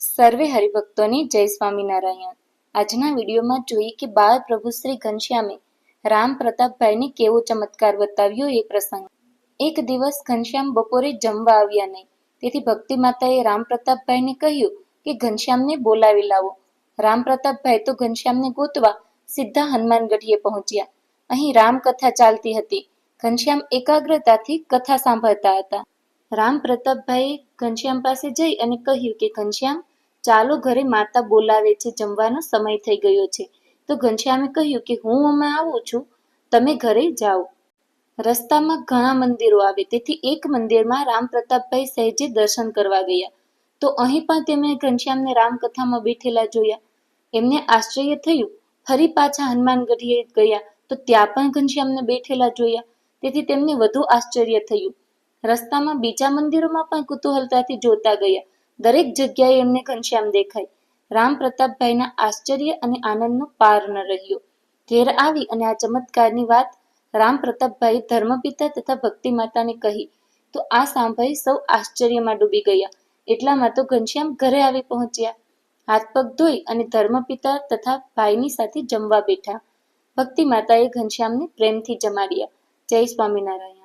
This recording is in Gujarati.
સર્વે હરિભક્તોને જય સ્વામિનારાયણ. આજના વિડીયોમાં જોઈએ કે બાળ પ્રભુ શ્રી ઘનશ્યામે રામ પ્રતાપભાઈને કેવો ચમત્કાર બતાવ્યો એ પ્રસંગ. એક દિવસ ઘનશ્યામ બપોરે જમવા આવ્યા નહીં. તેથી ભક્તિ માતાએ રામ પ્રતાપભાઈને કહ્યું કે, ઘનશ્યામને બોલાવી લાવો. રામ પ્રતાપભાઈ તો ઘનશ્યામને ગોતવા સીધા હનુમાનગઢીએ પહોંચ્યા. અહીં રામકથા ચાલતી હતી. ઘનશ્યામ એકાગ્રતાથી કથા સાંભળતા હતા. રામ પ્રતાપભાઈએ ઘનશ્યામ પાસે જઈ અને કહ્યું કે, ઘનશ્યામ ચાલો ઘરે માતા બોલાવે છે, જમવાનો સમય થઈ ગયો છે. તો ઘનશ્યામે કહ્યું કે હું હમણાં આવું છું, તમે ઘરે જાઓ. રસ્તામાં ઘણા મંદિરો આવે, તેથી એક મંદિરમાં રામ પ્રતાપભાઈ સહેજે દર્શન કરવા ગયા. તો અહીં પણ તેમણે ઘનશ્યામને રામકથામાં બેઠેલા જોયા. એમને આશ્ચર્ય થયું, ફરી પાછા હનુમાનગઢીએ ગયા, તો ત્યાં પણ ઘનશ્યામને બેઠેલા જોયા. તેથી તેમને વધુ આશ્ચર્ય થયું. રસ્તામાં બીજા મંદિરોમાં પણ કુતૂહલતાથી જોતા ગયા. દરેક જગ્યાએ એમને ઘનશ્યામ દેખાય. રામ પ્રતાપભાઈના આશ્ચર્ય અને આનંદનો પાર ન રહ્યો. ઘેર આવી અને આ ચમત્કારની વાત રામ પ્રતાપભાઈ ધર્મપિતા તથા ભક્તિ માતાને કહી, તો આ સાંભળી સૌ આશ્ચર્યમાં ડૂબી ગયા. એટલામાં તો ઘનશ્યામ ઘરે આવી પહોંચ્યા. હાથ પગ ધોઈ અને ધર્મપિતા તથા ભાઈની સાથે જમવા બેઠા. ભક્તિ માતાએ ઘનશ્યામને પ્રેમથી જમાડ્યા. જય સ્વામિનારાયણ.